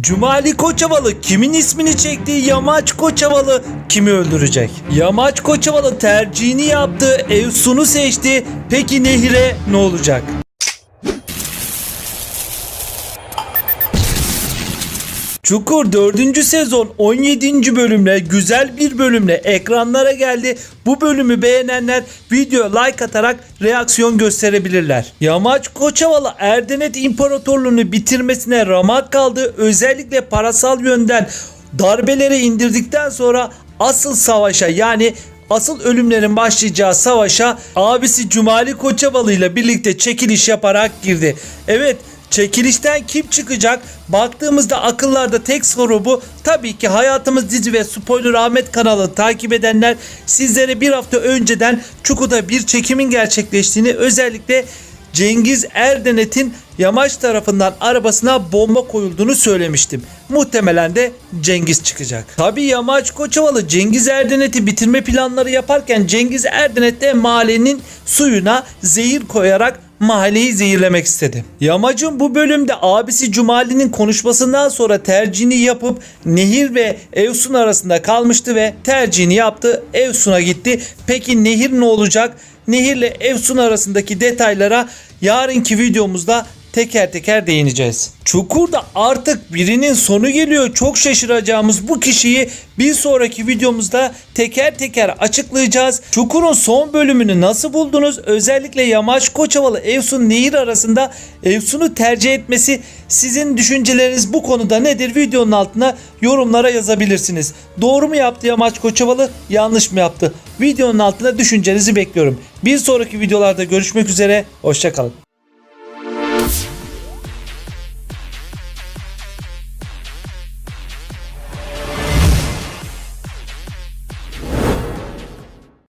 Cumali Koçavalı kimin ismini çektiği Yamaç Koçavalı kimi öldürecek? Yamaç Koçavalı tercihini yaptı, Evsun'u seçti. Peki Nehir'e ne olacak? Çukur 4. sezon 17. bölümle güzel bir bölümle ekranlara geldi. Bu bölümü beğenenler video like atarak reaksiyon gösterebilirler. Yamaç Koçovalı Erdenet İmparatorluğunu bitirmesine ramak kaldı. Özellikle parasal yönden darbeleri indirdikten sonra asıl savaşa yani asıl ölümlerin başlayacağı savaşa abisi Cumali Koçovalı ile birlikte çekiliş yaparak girdi. Evet Çekilişten kim çıkacak? Baktığımızda akıllarda tek soru bu. Tabii ki Hayatımız Dizi ve Spoiler Ahmet kanalı takip edenler sizlere bir hafta önceden Çukur'da bir çekimin gerçekleştiğini özellikle Cengiz Erdenet'in Yamaç tarafından arabasına bomba koyulduğunu söylemiştim. Muhtemelen de Cengiz çıkacak. Tabi Yamaç Koçovalı Cengiz Erdenet'i bitirme planları yaparken Cengiz Erdenet de mahallenin suyuna zehir koyarak mahalleyi zehirlemek istedi. Yamacın bu bölümde abisi Cumali'nin konuşmasından sonra tercihini yapıp Nehir ve Evsun arasında kalmıştı ve tercihini yaptı. Evsun'a gitti. Peki Nehir ne olacak? Nehirle Evsun arasındaki detaylara yarınki videomuzda teker teker değineceğiz. Çukur'da artık birinin sonu geliyor. Çok şaşıracağımız bu kişiyi bir sonraki videomuzda teker teker açıklayacağız. Çukur'un son bölümünü nasıl buldunuz? Özellikle Yamaç Koçovalı Evsun Nehir arasında Evsun'u tercih etmesi sizin düşünceleriniz bu konuda nedir? Videonun altına yorumlara yazabilirsiniz. Doğru mu yaptı Yamaç Koçovalı? Yanlış mı yaptı? Videonun altına düşüncenizi bekliyorum. Bir sonraki videolarda görüşmek üzere. Hoşçakalın.